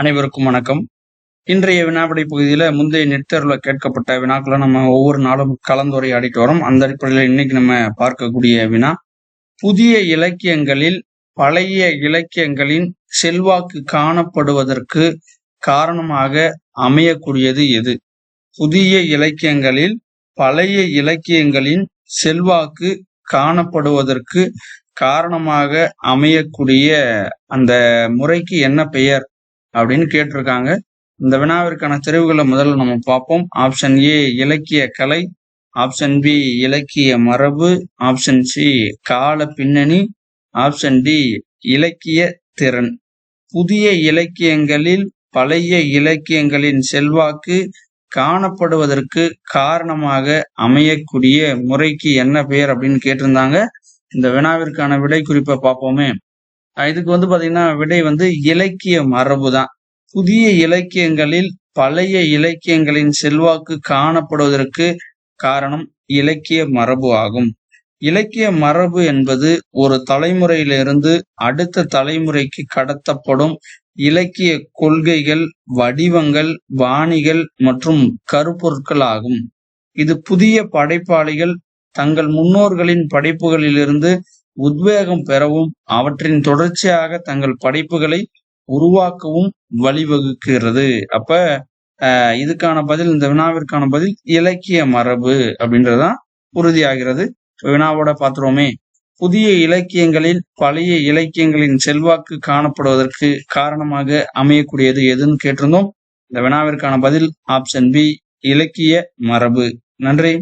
அனைவருக்கும் வணக்கம். இன்றைய வினாவிடை பகுதியில முந்தைய நெட்டர்ல கேட்கப்பட்ட வினாக்களை நம்ம ஒவ்வொரு நாளும் கலந்துரையாடிட்டு வரோம். அந்த அடிப்படையில் இன்னைக்கு நம்ம பார்க்கக்கூடிய வினா புதிய இலக்கியங்களில் பழைய இலக்கியங்களின் செல்வாக்கு காணப்படுவதற்கு காரணமாக அமையக்கூடியது எது? புதிய இலக்கியங்களில் பழைய இலக்கியங்களின் செல்வாக்கு காணப்படுவதற்கு காரணமாக அமையக்கூடிய அந்த முறைக்கு என்ன பெயர்? அப்படின்னு கேட்டிருக்காங்க. இந்த வினாவிற்கான தெரிவுகளை முதல்ல நம்ம பார்ப்போம். ஆப்ஷன் ஏ இலக்கிய கலை. ஆப்ஷன் பி இலக்கிய மரபு. ஆப்ஷன் சி கால பின்னணி. ஆப்ஷன் டி இலக்கிய திறன். புதிய இலக்கியங்களில் பழைய இலக்கியங்களின் செல்வாக்கு காணப்படுவதற்கு காரணமாக அமையக்கூடிய முறைக்கு என்ன பெயர் அப்படின்னு கேட்டிருந்தாங்க. இந்த வினாவிற்கான விடை குறிப்பை பார்ப்போமே. இதுக்கு வந்து பாத்தீங்கன்னா விடை வந்து இலக்கிய மரபு தான் புதிய இலக்கியங்களில் பழைய இலக்கியங்களின் செல்வாக்கு காணப்படுவதற்கு காரணம் இலக்கிய மரபு ஆகும். இலக்கிய மரபு என்பது ஒரு தலைமுறையிலிருந்து அடுத்த தலைமுறைக்கு கடத்தப்படும் இலக்கிய கொள்கைகள் வடிவங்கள் பாணிகள் மற்றும் கருப்பொருட்கள் ஆகும். இது புதிய படைப்பாளிகள் தங்கள் முன்னோர்களின் படைப்புகளிலிருந்து உத்வேகம் பெறவும் அவற்றின் தொடர்ச்சியாக தங்கள் படைப்புகளை உருவாக்கவும் வழிவகுக்கிறது. அப்ப இதுக்கான பதில் இந்த வினாவிற்கான பதில் இலக்கிய மரபு அப்படின்றதுதான் உறுதியாகிறது. வினாவோட பார்த்துருவோமே. புதிய இலக்கியங்களில் பழைய இலக்கியங்களின் செல்வாக்கு காணப்படுவதற்கு காரணமாக அமையக்கூடியது எதுன்னு கேட்டிருந்தோம். இந்த வினாவிற்கான பதில் ஆப்ஷன் பி இலக்கிய மரபு. நன்றி.